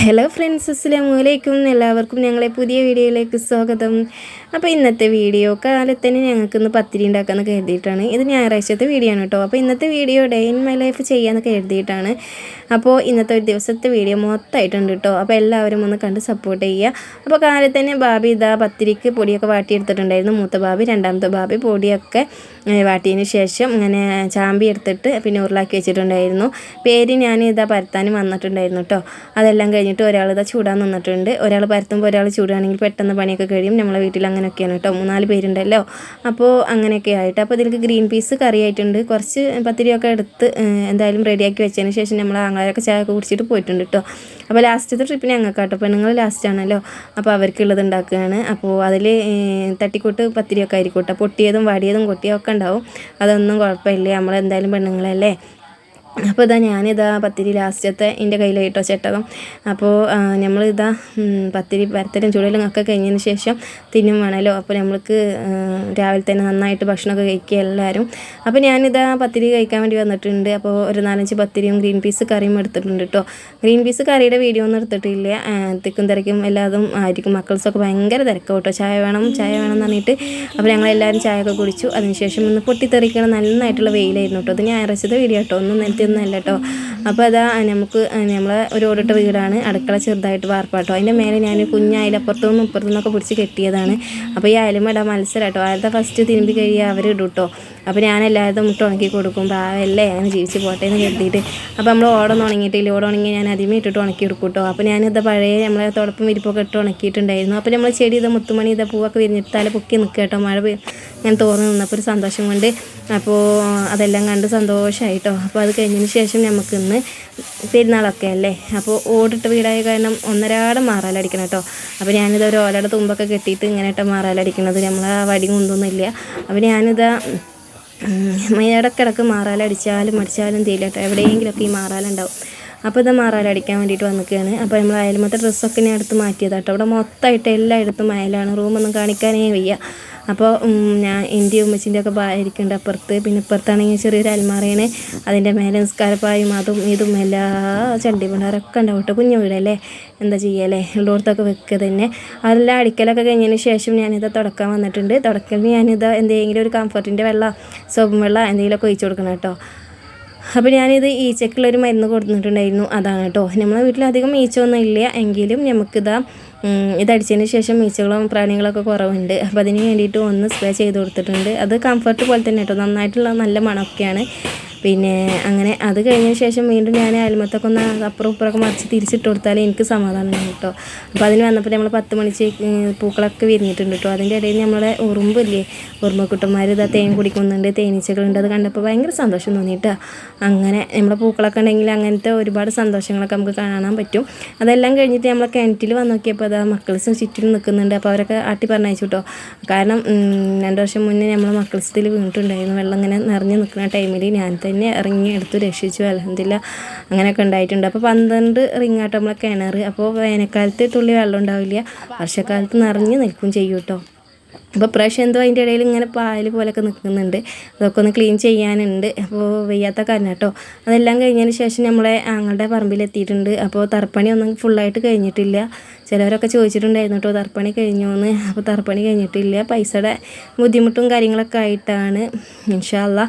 Hello friends അസ്സലാമലൈക്കും എല്ലാവർക്കും ഞങ്ങളെ പുതിയ വീഡിയോയിലേക്ക് സ്വാഗതം. അപ്പോൾ ഇന്നത്തെ വീഡിയോ കാലത്തന്നെ ഞങ്ങൾക്കിന്ന് പത്തിരി ഉണ്ടാക്കാമെന്ന് കരുതിയിട്ടാണ്. ഇത് ഞായറാഴ്ചത്തെ വീഡിയോ ആണ് കേട്ടോ. അപ്പോൾ ഇന്നത്തെ video day in my life ചെയ്യാമെന്ന് കരുതിയിട്ടാണ്. അപ്പോൾ ഇന്നത്തെ ഒരു ദിവസത്തെ വീഡിയോ മൊത്തമായിട്ടുണ്ട് കേട്ടോ. അപ്പോൾ എല്ലാവരും ഒന്ന് കണ്ട് സപ്പോർട്ട് ചെയ്യുക. അപ്പോൾ കാലത്തന്നെ ബാബി ഇതാ പത്തിരിക്ക് പൊടിയൊക്കെ വാട്ടിയെടുത്തിട്ടുണ്ടായിരുന്നു. മൂത്ത ബാബി രണ്ടാമത്തെ ബാബി പൊടിയൊക്കെ വാട്ടിയതിന് ശേഷം ഇങ്ങനെ ചാമ്പി എടുത്തിട്ട് പിന്നെ ഉരുളാക്കി വെച്ചിട്ടുണ്ടായിരുന്നു. പേര് ഞാൻ ഇതാ പരത്താനും വന്നിട്ടുണ്ടായിരുന്നു കേട്ടോ. അതെല്ലാം കഴിഞ്ഞിട്ട് ഒരാൾ ഇതാ ചൂടാൻ നിന്നിട്ടുണ്ട്. ഒരാൾ പരത്തുമ്പോൾ ഒരാൾ ചൂടാണെങ്കിൽ പെട്ടെന്ന് പണിയൊക്കെ കഴിയും. നമ്മളെ വീട്ടിൽ അങ്ങനെയൊക്കെയാണ് കേട്ടോ. മൂന്നാൽ പേരുണ്ടല്ലോ. അപ്പോൾ അങ്ങനെയൊക്കെ ആയിട്ട്. അപ്പോൾ ഇതിലേക്ക് ഗ്രീൻ പീസ് കറി ആയിട്ടുണ്ട്. കുറച്ച് പത്തിരിയൊക്കെ എടുത്ത് എന്തായാലും റെഡിയാക്കി വെച്ചതിന് ശേഷം നമ്മൾ ആങ്ങളൊക്കെ ചായ കുടിച്ചിട്ട് പോയിട്ടുണ്ട് കേട്ടോ. അപ്പോൾ ലാസ്റ്റത്തെ ട്രിപ്പ് ഞങ്ങൾക്ക് കേട്ടോ. പെണ്ണുങ്ങൾ ലാസ്റ്റ് ആണല്ലോ. അപ്പോൾ അവർക്കുള്ളത് ഉണ്ടാക്കുകയാണ്. അപ്പോൾ അതിൽ തട്ടിക്കൂട്ട് പത്തിരിയൊക്കെ ആയിരിക്കും കേട്ടോ. പൊട്ടിയതും വാടിയതും കൊട്ടിയതും ഒക്കെ ഉണ്ടാവും. അതൊന്നും കുഴപ്പമില്ല. നമ്മളെന്തായാലും പെണ്ണുങ്ങളല്ലേ. അപ്പോൾ ഇതാ ഞാനിതാ പത്തിരി ലാസ്റ്റത്തെ എന്റെ കയ്യിലായിട്ടോ ചേട്ടകം. അപ്പോൾ നമ്മളിതാ പത്തിരി പരത്തലും ചുടലും ഒക്കെ കഴിഞ്ഞതിന് ശേഷം തിന്നും വേണമല്ലോ. അപ്പോൾ നമ്മൾക്ക് രാവിലെ തന്നെ നന്നായിട്ട് ഭക്ഷണമൊക്കെ കഴിക്കുക എല്ലാവരും. അപ്പോൾ ഞാനിതാ പത്തിരി കഴിക്കാൻ വേണ്ടി വന്നിട്ടുണ്ട്. അപ്പോൾ ഒരു നാലഞ്ച് പത്തിരിയും ഗ്രീൻ പീസ് കറിയും എടുത്തിട്ടുണ്ട് കേട്ടോ. ഗ്രീൻ പീസ് കറിയുടെ വീഡിയോ ഒന്നും എടുത്തിട്ടില്ല. തിക്കും തിരക്കും എല്ലാതും ആയിരിക്കും. മക്കൾസൊക്കെ ഭയങ്കര തിരക്കും കേട്ടോ. ചായ വേണം ചായ വേണം എന്ന് പറഞ്ഞിട്ട്. അപ്പോൾ ഞങ്ങളെല്ലാവരും ചായ ഒക്കെ കുടിച്ചു അതിനുശേഷം ഒന്ന് പൊട്ടിത്തെറിക്കണം. നന്നായിട്ടുള്ള വെയിലായിരുന്നു കേട്ടോ. അത് ഞാൻ ഞായറാഴ്ചത്തെ വീഡിയോ കേട്ടോ. ഒന്നും നിലത്തി കേട്ടോ. അപ്പോൾ അതാ നമുക്ക് നമ്മൾ ഒരു ഓടിട്ട വീടാണ്. അടുക്കള ചെറുതായിട്ട് വാർപ്പാട്ടോ. അതിന്റെ മേലെ ഞാൻ കുഞ്ഞ് അയലപ്പുറത്തുനിന്നും ഇപ്പുറത്തുനിന്നൊക്കെ പിടിച്ച് കെട്ടിയതാണ്. അപ്പോൾ ഈ അയലും ഇടാൻ മത്സരം കേട്ടോ ആദ്യത്തെ ഫസ്റ്റ് തിരുമ്പി കഴിയുക അവർ കേട്ടോ അപ്പോൾ ഞാൻ എല്ലാവരും മുട്ട ഉണക്കി കൊടുക്കും. പാവല്ലേ ഞാൻ ജീവിച്ച് പോട്ടെ എന്ന് കരുതിയിട്ട് അപ്പോൾ നമ്മൾ ഓടൊന്നും ഉണങ്ങിയിട്ടില്ല. ഓട ഉണങ്ങി ഞാൻ ആദ്യമേ ഇട്ടിട്ട് ഉണക്കി എടുക്കും കേട്ടോ അപ്പോൾ ഞാനിത് പഴയ നമ്മളെ തുടപ്പം വിരിപ്പൊക്കെ ഇട്ട് ഉണക്കിയിട്ടുണ്ടായിരുന്നു. അപ്പോൾ നമ്മൾ ചെടി ഇത് മുത്തുമണി ഇത് പൂവൊക്കെ വിരിഞ്ഞിട്ട് തല പൊക്കി നിൽക്കുക കേട്ടോ മഴ ഞാൻ തോന്നി നിന്നപ്പോൾ ഒരു സന്തോഷം കൊണ്ട് അപ്പോൾ അതെല്ലാം കണ്ട് സന്തോഷമായിട്ടോ അപ്പോൾ അത് കഴിഞ്ഞതിന് ശേഷം നമുക്ക് ഇന്ന് പെരുന്നാളൊക്കെ അല്ലേ? അപ്പോൾ ഓടിട്ട് വീടായ കാരണം ഒന്നരാടം മാറാലടിക്കണം കേട്ടോ അപ്പോൾ ഞാനിത് ഒരു ഓലയുടെ തുമ്പൊക്കെ കെട്ടിയിട്ട് ഇങ്ങനെ ഇട്ട് മാറാലടിക്കണത് നമ്മൾ ആ വടി കൊണ്ടൊന്നുമില്ല അപ്പോൾ ഞാനിതാ ഇടക്കിടക്ക് മാറാലടിച്ചാലും അടിച്ചാലും കേട്ടോ എവിടെയെങ്കിലുമൊക്കെ ഈ മാറാലുണ്ടാവും. അപ്പോൾ ഇത് മാറാലടിക്കാൻ വേണ്ടിയിട്ട് വന്നിക്കുകയാണ് അപ്പോൾ നമ്മൾ അയൽമത്തെ ഡ്രസ്സൊക്കെ ഞാൻ എടുത്ത് മാറ്റിയതാട്ടോ. അവിടെ മൊത്തമായിട്ട് എല്ലായിടത്തും അയലാണ്. റൂമൊന്നും കാണിക്കാനേ വയ്യ. അപ്പോൾ ഞാൻ എന്റെ ഉമ്മച്ചിന്റെ ഒക്കെ ഇരിക്കുന്നുണ്ട് അപ്പുറത്ത്. പിന്നെ ഇപ്പുറത്താണെങ്കിൽ ചെറിയൊരു അൽമാറയാണ് അതിന്റെ മേലെ നിസ്കാരപ്പായും അതും ഇതും എല്ലാ ചണ്ടി പിള്ളേരൊക്കെ ഉണ്ടാവും കേട്ടോ. കുഞ്ഞു വീടല്ലേ? എന്താ ചെയ്യല്ലേ ഉള്ളോടത്തൊക്കെ വെക്കുക തന്നെ. അതെല്ലാം അടിക്കലൊക്കെ കഴിഞ്ഞതിന് ശേഷം ഞാനിത് തുടക്കാൻ വന്നിട്ടുണ്ട്. തുടക്കലിന് ഞാനിത് എന്തെങ്കിലും ഒരു കംഫർട്ടിന്റെ വെള്ളം സോപ്പും വെള്ളം എന്തെങ്കിലുമൊക്കെ ഒഴിച്ചു കൊടുക്കണം കേട്ടോ. അപ്പോൾ ഞാനിത് ഈച്ചക്കുള്ളൊരു മരുന്ന് കൊടുത്തിട്ടുണ്ടായിരുന്നു. അതാണ് കേട്ടോ നമ്മളെ വീട്ടിൽ അധികം ഈച്ചയൊന്നും ഇല്ല. എങ്കിലും നമുക്കിതാ ഇതടിച്ചതിന് ശേഷം ഈച്ചകളും പ്രാണികളൊക്കെ കുറവുണ്ട്. അപ്പോൾ അതിന് വേണ്ടിയിട്ട് ഒന്ന് സ്പ്രേ ചെയ്ത് കൊടുത്തിട്ടുണ്ട്. അത് കംഫർട്ട് പോലെ തന്നെ കേട്ടോ നന്നായിട്ടുള്ള നല്ല മണമൊക്കെയാണ്. പിന്നെ അങ്ങനെ അത് കഴിഞ്ഞ ശേഷം വീണ്ടും ഞാൻ അയൽമത്തൊക്കെ ഒന്ന് അപ്പുറം ഇപ്പുറമൊക്കെ മറിച്ച് തിരിച്ചിട്ട് കൊടുത്താലേ എനിക്ക് സമാധാനം ഉണ്ട് കേട്ടോ. അപ്പോൾ അതിന് വന്നപ്പോൾ നമ്മൾ പത്ത് മണിച്ച് പൂക്കളൊക്കെ വിരിഞ്ഞിട്ടുണ്ട് കേട്ടോ. അതിന്റെ ഇടയിൽ നമ്മളെ ഉറുമ്പില്ലേ ഉറുമ്പക്കുട്ടന്മാർ ഇതാ തേൻ കുടിക്കുന്നുണ്ട് തേനീച്ചകളുണ്ട്. അത് കണ്ടപ്പോൾ ഭയങ്കര സന്തോഷം തോന്നിയിട്ടാ അങ്ങനെ നമ്മളെ പൂക്കളൊക്കെ ഉണ്ടെങ്കിൽ അങ്ങനത്തെ ഒരുപാട് സന്തോഷങ്ങളൊക്കെ നമുക്ക് കാണാൻ പറ്റും. അതെല്ലാം കഴിഞ്ഞിട്ട് നമ്മളെ കിണറ്റിൽ വന്ന് നോക്കിയപ്പോൾ അതാ മക്കൾസ് ചുറ്റിലും നിൽക്കുന്നുണ്ട് അപ്പോൾ അവരൊക്കെ ആട്ടി പറഞ്ഞയച്ചു കേട്ടോ. കാരണം രണ്ട് വർഷം മുന്നേ നമ്മൾ മക്കൾസത്തിൽ വീണിട്ടുണ്ടായിരുന്നു. വെള്ളം ഇങ്ങനെ നിറഞ്ഞ് നിൽക്കുന്ന ടൈമിൽ ഞാൻ തന്നെ ഇറങ്ങി എടുത്ത് രക്ഷിച്ചു. അലഹമില്ല അങ്ങനെയൊക്കെ ഉണ്ടായിട്ടുണ്ട്. അപ്പോൾ പന്ത്രണ്ട് റിങ്ങാട്ടോ നമ്മളെ കിണർ അപ്പോൾ വേനൽക്കാലത്ത് തുള്ളി വെള്ളം ഉണ്ടാവില്ല. വർഷക്കാലത്ത് നിറഞ്ഞ് നിൽക്കും ചെയ്യും കേട്ടോ. അപ്പോൾ പ്രാവശ്യം എന്തോ അതിന്റെ ഇടയിൽ ഇങ്ങനെ പായൽ പോലൊക്കെ നിൽക്കുന്നുണ്ട് അതൊക്കെ ഒന്ന് ക്ലീൻ ചെയ്യാനുണ്ട്. അപ്പോൾ വയ്യാത്ത കാരണം കേട്ടോ അതെല്ലാം കഴിഞ്ഞതിന് ശേഷം നമ്മളെ ആങ്ങളുടെ പറമ്പിലെത്തിയിട്ടുണ്ട് അപ്പോൾ തർപ്പണി ഒന്നും ഫുള്ളായിട്ട് കഴിഞ്ഞിട്ടില്ല. ചിലവരൊക്കെ ചോദിച്ചിട്ടുണ്ടായിരുന്നു കേട്ടോ തർപ്പണി കഴിഞ്ഞോ എന്ന് അപ്പോൾ തർപ്പണി കഴിഞ്ഞിട്ടില്ല. പൈസയുടെ ബുദ്ധിമുട്ടും കാര്യങ്ങളൊക്കെ ആയിട്ടാണ്. ഇൻഷാല്ല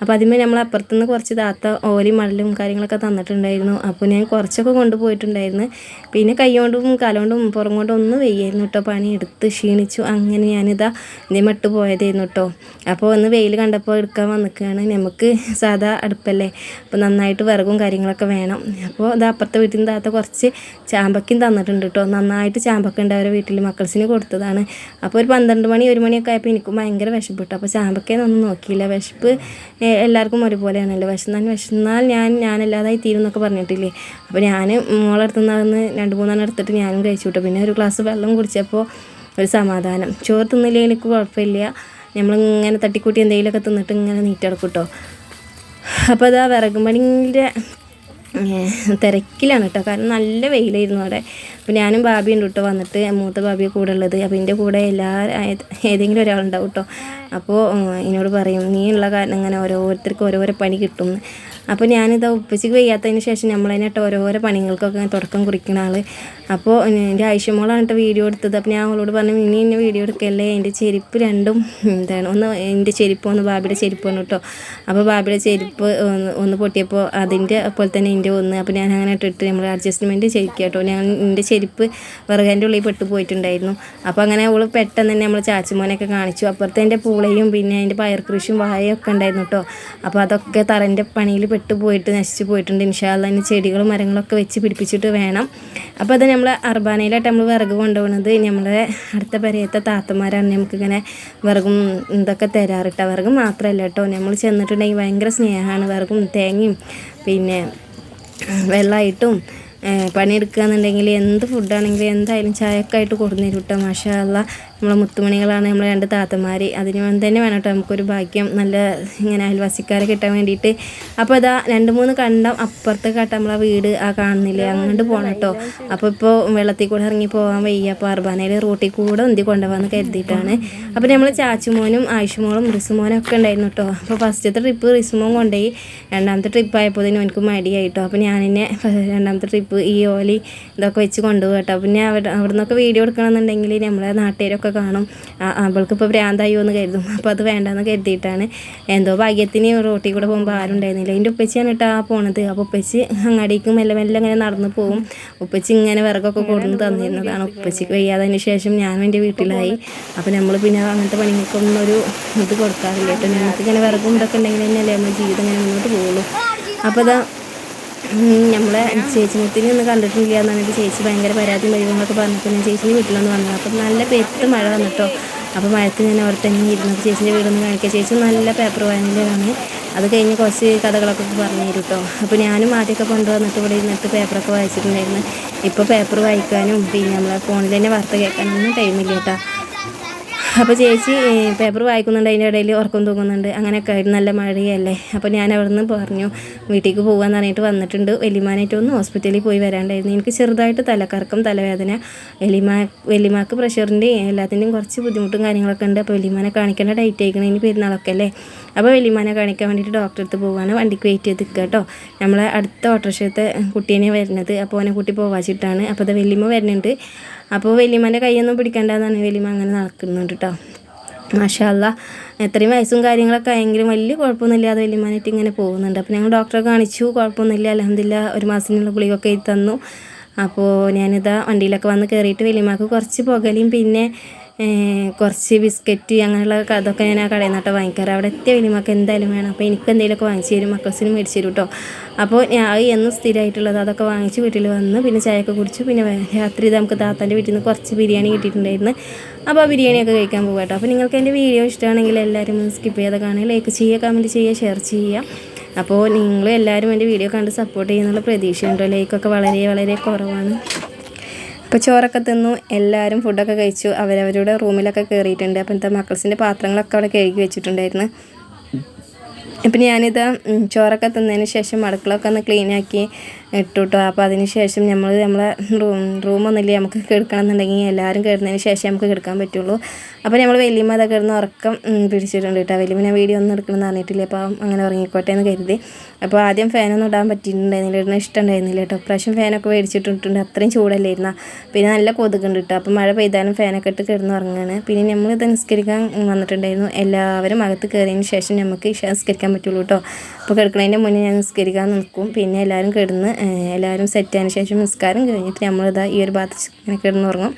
അപ്പോൾ അതിന്മേൽ നമ്മൾ അപ്പുറത്തുനിന്ന് കുറച്ച് താത്ത ഓലി മണലും കാര്യങ്ങളൊക്കെ തന്നിട്ടുണ്ടായിരുന്നു. അപ്പോൾ ഞാൻ കുറച്ചൊക്കെ കൊണ്ടുപോയിട്ടുണ്ടായിരുന്നു. പിന്നെ കൈ കൊണ്ടും കാലുകൊണ്ടും പുറം കൊണ്ടും ഒന്നും വെയ്യായിരുന്നു കേട്ടോ പണി എടുത്ത് ക്ഷീണിച്ചു. അങ്ങനെ ഞാനിതാ നിമട്ട് മട്ട് പോയതായിരുന്നു കേട്ടോ അപ്പോൾ ഒന്ന് വെയിൽ കണ്ടപ്പോൾ എടുക്കാൻ വന്നിക്കുകയാണ് നമുക്ക് സാധാ അടുപ്പല്ലേ. അപ്പോൾ നന്നായിട്ട് വിറകും കാര്യങ്ങളൊക്കെ വേണം. അപ്പോൾ ഇത് അപ്പുറത്തെ വീട്ടിൽ നിന്ന് താത്ത കുറച്ച് ചാമ്പക്കും തന്നിട്ടുണ്ട് കേട്ടോ നന്നായിട്ട് ചാമ്പക്ക ഉണ്ട് അവരുടെ വീട്ടിൽ മക്കൾസിന് കൊടുത്തതാണ്. അപ്പോൾ ഒരു പന്ത്രണ്ട് മണി ഒരു മണിയൊക്കെ ആയപ്പോൾ എനിക്കും ഭയങ്കര വിശപ്പ് കിട്ടും അപ്പോൾ ചാമ്പക്കയെന്നൊന്നും നോക്കിയില്ല. വിശപ്പ് എല്ലാവർക്കും ഒരുപോലെയാണല്ലോ. വിശന്നാൽ വിശന്നാൽ ഞാൻ ഞാനല്ലാതായി തീരും എന്നൊക്കെ പറഞ്ഞിട്ടില്ലേ. അപ്പോൾ ഞാൻ മോളെടുത്തുനിന്ന് രണ്ട് മൂന്നെണ്ണം എടുത്തിട്ട് ഞാനും കഴിച്ചു വിട്ടു പിന്നെ ഒരു ഗ്ലാസ് വെള്ളം കുടിച്ചപ്പോൾ ഒരു സമാധാനം. ചോറ് തിന്നില്ലെങ്കിൽ എനിക്ക് കുഴപ്പമില്ല. നമ്മളിങ്ങനെ തട്ടിക്കൂട്ടി എന്തെങ്കിലുമൊക്കെ തിന്നിട്ട് ഇങ്ങനെ നീറ്റെടുക്കും കേട്ടോ അപ്പോൾ അതാ വിറകും പണിന്റെ തിരക്കിലാണ് കേട്ടോ കാരണം നല്ല വെയിലായിരുന്നു അവിടെ. അപ്പോൾ ഞാനും ബാബിയും കേട്ടോ വന്നിട്ട് മൂത്ത ബാബിയെ കൂടെ ഉള്ളത്. അപ്പോൾ എന്റെ കൂടെ എല്ലാ ഏതെങ്കിലും ഒരാളുണ്ടാവും കേട്ടോ അപ്പോൾ എന്നോട് പറയും നീ ഉള്ള കാരണം ഇങ്ങനെ ഓരോരുത്തർക്ക് ഓരോരോ പണി കിട്ടും. അപ്പോൾ ഞാനിത് ഉപ്പച്ചിക്ക് വയ്യാത്തതിന് ശേഷം നമ്മൾ അതിനായിട്ട് ഓരോരോ പണികൾക്കൊക്കെ തുടക്കം കുറിക്കുന്ന ആൾ അപ്പോൾ എന്റെ ആയിഷമോളാണ് കേട്ടോ വീഡിയോ എടുത്തത്. അപ്പോൾ ഞാൻ അവളോട് പറഞ്ഞു ഇനി എന്നെ വീഡിയോ എടുക്കല്ലേ? എന്റെ ചെരുപ്പ് രണ്ടും എന്താണ് ഒന്ന് എന്റെ ചെരുപ്പ് ഒന്ന് ബാബിയുടെ ചെരുപ്പാണ് കേട്ടോ അപ്പോൾ ബാബിയുടെ ചെരുപ്പ് ഒന്ന് ഒന്ന് പൊട്ടിയപ്പോൾ അതിന്റെ അപ്പോൾ തന്നെ എന്റെ ഒന്ന്. അപ്പോൾ ഞാൻ അങ്ങനെ ഇട്ടിട്ട് നമ്മൾ അഡ്ജസ്റ്റ്മെന്റ് ചെയ്യിക്കുക കേട്ടോ ഞാൻ എന്റെ ചെരുപ്പ് വിറകന്റെ ഉള്ളിൽ പെട്ട് പോയിട്ടുണ്ടായിരുന്നു. അപ്പോൾ അങ്ങനെ അവൾ പെട്ടെന്ന് തന്നെ നമ്മൾ ചാച്ചുമോനൊക്കെ കാണിച്ചു. അപ്പുറത്തെ എന്റെ പൂളയും പിന്നെ അതിന്റെ പയർ കൃഷിയും വാഴയൊക്കെ ഉണ്ടായിരുന്നു കേട്ടോ അപ്പോൾ അതൊക്കെ തറന്റെ പണിയിൽ പെട്ട് പോയിട്ട് നശിച്ചു പോയിട്ടുണ്ട്. ഇൻഷാല്ല അതിന് ചെടികളും മരങ്ങളൊക്കെ വെച്ച് പിടിപ്പിച്ചിട്ട് വേണം. അപ്പോൾ അത് നമ്മൾ അർബാനയിലായിട്ട് നമ്മൾ വിറക് കൊണ്ടുപോകുന്നത് നമ്മളെ അടുത്ത പരിയത്തെ താത്തമാരാണ്. നമുക്കിങ്ങനെ വിറകും ഇതൊക്കെ തരാറിട്ട വിറക് മാത്രമല്ല കേട്ടോ നമ്മൾ ചെന്നിട്ടുണ്ടെങ്കിൽ ഭയങ്കര സ്നേഹമാണ്. വിറകും തേങ്ങയും പിന്നെ വെള്ളമായിട്ടും ഏഹ് പണിയെടുക്കുക എന്നുണ്ടെങ്കിൽ എന്ത് ഫുഡാണെങ്കിലും എന്തായാലും ചായക്കായിട്ട് കൊടുന്നേരും കേട്ടോ മാഷാല്ല നമ്മളെ മുത്തുമണികളാണ് നമ്മളെ രണ്ട് താത്തമാർ അതിന് തന്നെ വേണം കേട്ടോ നമുക്കൊരു ഭാഗ്യം. നല്ല ഇങ്ങനെ അയൽവാസിക്കാരെ കിട്ടാൻ വേണ്ടിയിട്ട്. അപ്പോൾ ഇതാ രണ്ട് മൂന്ന് കണ്ടം അപ്പുറത്തെ കാട്ട നമ്മളെ വീട് ആ കാണുന്നില്ലേ? അങ്ങോട്ട് പോകണം കേട്ടോ. അപ്പോൾ ഇപ്പോൾ വെള്ളത്തിൽ കൂടെ ഇറങ്ങി പോകാൻ വയ്യ. അപ്പോൾ അർബാനയിൽ റൂട്ടിൽ കൂടെ ഉന്തി കൊണ്ടുപോകാമെന്ന് കരുതിയിട്ടാണ്. അപ്പോൾ നമ്മൾ ചാച്ചുമോനും ആയുഷുമോളും റിസുമോനും ഒക്കെ ഉണ്ടായിരുന്നു കേട്ടോ. അപ്പോൾ ഫസ്റ്റത്തെ ട്രിപ്പ് റിസുമോൻ കൊണ്ടുപോയി. രണ്ടാമത്തെ ട്രിപ്പ് ആയപ്പോൾ എനിക്ക് മടിയായിട്ടോ അപ്പോൾ ഞാൻ എന്നെ രണ്ടാമത്തെ ട്രിപ്പ് ഈ ഓലി ഇതൊക്കെ വെച്ച് കൊണ്ടുപോകട്ടോ കേട്ടോ. പിന്നെ അവിടെ അവിടെ നിന്നൊക്കെ വീഡിയോ എടുക്കണമെന്നുണ്ടെങ്കിൽ നമ്മളെ നാട്ടുകാരൊക്കെ കാണും. അവൾക്കിപ്പോൾ ഭ്രാന്തായോ എന്ന് കരുതും. അപ്പോൾ അത് വേണ്ടെന്ന് കരുതിയിട്ടാണ്. എന്തോ ഭാഗ്യത്തിന് റോട്ടിൽ കൂടെ പോകുമ്പോൾ ആരും ഉണ്ടായിരുന്നില്ല. എന്റെ ഉപ്പച്ചിയാണ് കേട്ടോ ആ പോണത്. അപ്പോൾ ഉപ്പച്ചി അങ്ങാടിക്ക് മെല്ലെ മെല്ലെ ഇങ്ങനെ നടന്നു പോകും. ഉപ്പച്ചി ഇങ്ങനെ വിറകൊക്കെ കൊടുന്ന് തന്നിരുന്നതാണ്. ഉപ്പച്ചിക്ക് വയ്യാതതിന് ശേഷം ഞാനും എന്റെ വീട്ടിലായി. അപ്പോൾ നമ്മൾ പിന്നെ അങ്ങനത്തെ പണികൾക്കൊന്നും ഒരു ഇത് കൊടുക്കാറില്ല കേട്ടോ. ഞങ്ങൾക്ക് ഇങ്ങനെ വിറകും ഇതൊക്കെ ഉണ്ടെങ്കിൽ തന്നെയല്ലേ നമ്മൾ ജീവിതം ഇങ്ങനെ മുന്നോട്ട് പോകുള്ളൂ. അപ്പോൾ അതാ നമ്മളെ ചേച്ചി മുത്തിനെ ഒന്ന് കണ്ടിട്ടില്ല എന്ന് പറഞ്ഞിട്ട് ചേച്ചി ഭയങ്കര പരാതിയും പരിവങ്ങളൊക്കെ പറഞ്ഞപ്പോൾ ഞാൻ ചേച്ചിന്റെ വീട്ടിലൊന്ന് വന്നത് അപ്പം നല്ല പെരുത്ത് മഴ വന്നിട്ടോ. അപ്പോൾ മഴത്ത് ഞാൻ അവിടെ തന്നെ ഇരുന്നു അപ്പോൾ ചേച്ചിന്റെ വീടൊന്ന് കാണിക്കുക ചേച്ചി നല്ല പേപ്പർ വായനയിലാണ്. അത് കഴിഞ്ഞ് കുറച്ച് കഥകളൊക്കെ പറഞ്ഞു തരും കേട്ടോ അപ്പോൾ ഞാനും ആദ്യമൊക്കെ കൊണ്ടുവന്നിട്ട് ഇവിടെ ഇരുന്നിട്ട് പേപ്പറൊക്കെ വായിച്ചിട്ടുണ്ടായിരുന്നു. ഇപ്പോൾ പേപ്പർ വായിക്കാനും പിന്നെ നമ്മളെ ഫോണിൽ തന്നെ വാർത്ത കേൾക്കാനൊന്നും ടൈമില്ല കേട്ടോ അപ്പോൾ ചേച്ചി പേപ്പർ വായിക്കുന്നുണ്ട്. അതിന്റെ ഇടയിൽ ഉറക്കം തൂങ്ങുന്നുണ്ട്. അങ്ങനെയൊക്കെ ആയിരുന്നു നല്ല മഴയല്ലേ? അപ്പോൾ ഞാൻ അവിടെ നിന്ന് പറഞ്ഞു വീട്ടിലേക്ക് പോകാമെന്ന് പറഞ്ഞിട്ട് വന്നിട്ടുണ്ട്. വലിയമാനായിട്ട് ഒന്ന് ഹോസ്പിറ്റലിൽ പോയി വരാണ്ടായിരുന്നു. എനിക്ക് ചെറുതായിട്ട് തലക്കറക്കം തലവേദന വലിയമാ വലിയമാക്ക് പ്രഷറിന്റെയും എല്ലാത്തിന്റെയും കുറച്ച് ബുദ്ധിമുട്ടും കാര്യങ്ങളൊക്കെ ഉണ്ട്. അപ്പോൾ വലിയമാനെ കാണിക്കേണ്ട ഡേറ്റ് ആയിക്കണം. ഇനി പെരുന്നാളൊക്കെ അല്ലേ? അപ്പോൾ വലിയമാനെ കാണിക്കാൻ വേണ്ടിയിട്ട് ഡോക്ടറെ അടുത്ത് പോവാണ്. വണ്ടിക്ക് വെയിറ്റ് ചെയ്ത് നിൽക്കുക കേട്ടോ. നമ്മളെ അടുത്ത ഓട്ടോറിക്ഷത്തെ കുട്ടീനെ വരുന്നത്. അപ്പോൾ അവനെ കുട്ടി പോവാച്ചിട്ടാണ്. അപ്പോൾ അത് വലിയമ്മ വരുന്നുണ്ട്. അപ്പോൾ വലിയമ്മേന്റെ കൈയൊന്നും പിടിക്കേണ്ടതാണ് വലിയമ്മ അങ്ങനെ നടക്കുന്നുണ്ട് കേട്ടോ. മാഷല്ല എത്രയും വയസ്സും കാര്യങ്ങളൊക്കെ ആയെങ്കിലും വലിയ കുഴപ്പമൊന്നുമില്ലാതെ വലിയമാനായിട്ട് ഇങ്ങനെ പോകുന്നുണ്ട്. അപ്പോൾ ഞങ്ങൾ ഡോക്ടറെ കാണിച്ചു. കുഴപ്പമൊന്നുമില്ല. അലഹമില്ല ഒരു മാസത്തിനുള്ള ഗുളികയൊക്കെ എഴുതി തന്നു. അപ്പോൾ ഞാനിതാ വണ്ടിയിലൊക്കെ വന്ന് കയറിയിട്ട് വെല്ലിമാക്ക് കുറച്ച് പുകലയും പിന്നെ കുറച്ച് ബിസ്ക്കറ്റ് അങ്ങനെയുള്ള അതൊക്കെ ഞാൻ ആ കടയിൽ നിന്നിട്ട് വാങ്ങിക്കാറ്. അവിടെ എത്തിയ വലിയമ്മക്ക് എന്തായാലും വേണം. അപ്പോൾ എനിക്ക് എന്തെങ്കിലുമൊക്കെ വാങ്ങിച്ചു തരും. മക്കൾസിനും മേടിച്ചു തരും കേട്ടോ അപ്പോൾ ഞാൻ എന്നും സ്ഥിരമായിട്ടുള്ളത് അതൊക്കെ വാങ്ങിച്ച് വീട്ടിൽ വന്ന് പിന്നെ ചായയൊക്കെ കുടിച്ചു പിന്നെ രാത്രി നമുക്ക് താത്താന്റെ വീട്ടിൽ നിന്ന് കുറച്ച് ബിരിയാണി കിട്ടിയിട്ടുണ്ടായിരുന്നു. അപ്പോൾ ആ ബിരിയാണിയൊക്കെ കഴിക്കാൻ പോകും കേട്ടോ അപ്പോൾ നിങ്ങൾക്ക് എന്റെ വീഡിയോ ഇഷ്ടമാണെങ്കിൽ എല്ലാവരും സ്കിപ്പ് ചെയ്ത് കാണുക. ലൈക്ക് ചെയ്യുക കമന്റ് ചെയ്യുക ഷെയർ ചെയ്യുക. അപ്പോൾ നിങ്ങൾ എല്ലാവരും എന്റെ വീഡിയോ കണ്ട് സപ്പോർട്ട് ചെയ്യുന്നുള്ള പ്രതീക്ഷയുണ്ട് ലൈക്കൊക്കെ വളരെ വളരെ കുറവാണ്. അപ്പോൾ ചോറൊക്കെ തിന്നു എല്ലാവരും ഫുഡൊക്കെ കഴിച്ചു. അവരവരുടെ റൂമിലൊക്കെ കയറിയിട്ടുണ്ട് അപ്പോൾ എന്താ മക്കൾസിന്റെ പാത്രങ്ങളൊക്കെ അവിടെ കഴുകി വെച്ചിട്ടുണ്ടായിരുന്നു. അപ്പം ഞാനിത് ചോറൊക്കെ തിന്നതിന് ശേഷം അടുക്കളൊക്കെ ഒന്ന് ക്ലീൻ ആക്കി ഇട്ടു കേട്ടോ അപ്പോൾ അതിന് ശേഷം നമ്മൾ നമ്മളെ റൂം റൂമൊന്നുമില്ല നമുക്ക് കിടക്കണമെന്നുണ്ടെങ്കിൽ എല്ലാവരും കിടന്നതിന് ശേഷം നമുക്ക് കിടക്കാൻ പറ്റുള്ളൂ. അപ്പോൾ നമ്മൾ വലിയമ്മ അതൊക്കെ കിടന്ന് ഉറക്കം പിടിച്ചിട്ടുണ്ട് കേട്ടോ. വലിയമ്മ ഞാൻ വീഡിയോ ഒന്നും എടുക്കണം എന്ന് പറഞ്ഞിട്ടില്ല അപ്പോൾ അങ്ങനെ ഉറങ്ങിക്കോട്ടെ എന്ന് കരുതി. അപ്പോൾ ആദ്യം ഫാനൊന്നും ഇടാൻ പറ്റിയിട്ടുണ്ടായിരുന്നില്ല. ഇടുന്ന ഇഷ്ടമുണ്ടായിരുന്നില്ല കേട്ടോ. പ്രാവശ്യം ഫാനൊക്കെ മേടിച്ചിട്ടിട്ടുണ്ട് അത്രയും ചൂടല്ലായിരുന്ന. പിന്നെ നല്ല കൊതുകുണ്ട് കേട്ടോ. അപ്പോൾ മഴ പെയ്താലും ഫാനൊക്കെ ഇട്ട് കിടന്ന് ഉറങ്ങുകയാണ് പിന്നെ നമ്മൾ ഇത് നിസ്കരിക്കാൻ വന്നിട്ടുണ്ടായിരുന്നു. എല്ലാവരും അകത്ത് കയറിയതിന് ശേഷം നമുക്ക് നിസ്കരിക്കാൻ പറ്റുള്ളൂ കേട്ടോ. അപ്പോൾ കിടക്കുന്നതിന്റെ മുന്നേ ഞാൻ നിസ്കരിക്കാൻ നിൽക്കും. പിന്നെ എല്ലാവരും കിടന്ന് എല്ലാവരും സെറ്റ് ആയതിന് ശേഷം നിസ്കാരം കഴിഞ്ഞിട്ട് നമ്മളിതാ ഈ ഒരു ഭാഗത്ത് ഇങ്ങനെ കിടന്നുറങ്ങും.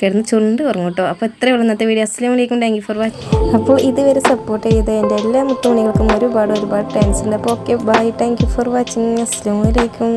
കിടന്ന് ചുണ്ട് ഉറങ്ങും കേട്ടോ അപ്പോൾ ഇത്രയേ ഉള്ളൂ ഇന്നത്തെ വീഡിയോ അസ്ലാം വലൈക്കും താങ്ക് യു ഫോർ വാച്ച് അപ്പോൾ ഇതുവരെ സപ്പോർട്ട് ചെയ്ത എന്റെ എല്ലാ മുത്തുമണികൾക്കും ഒരുപാട് ഒരുപാട് താങ്ക്സ് ഉണ്ട്. അപ്പോൾ okay bye thank you for watching അസ്ലാം വലൈക്കും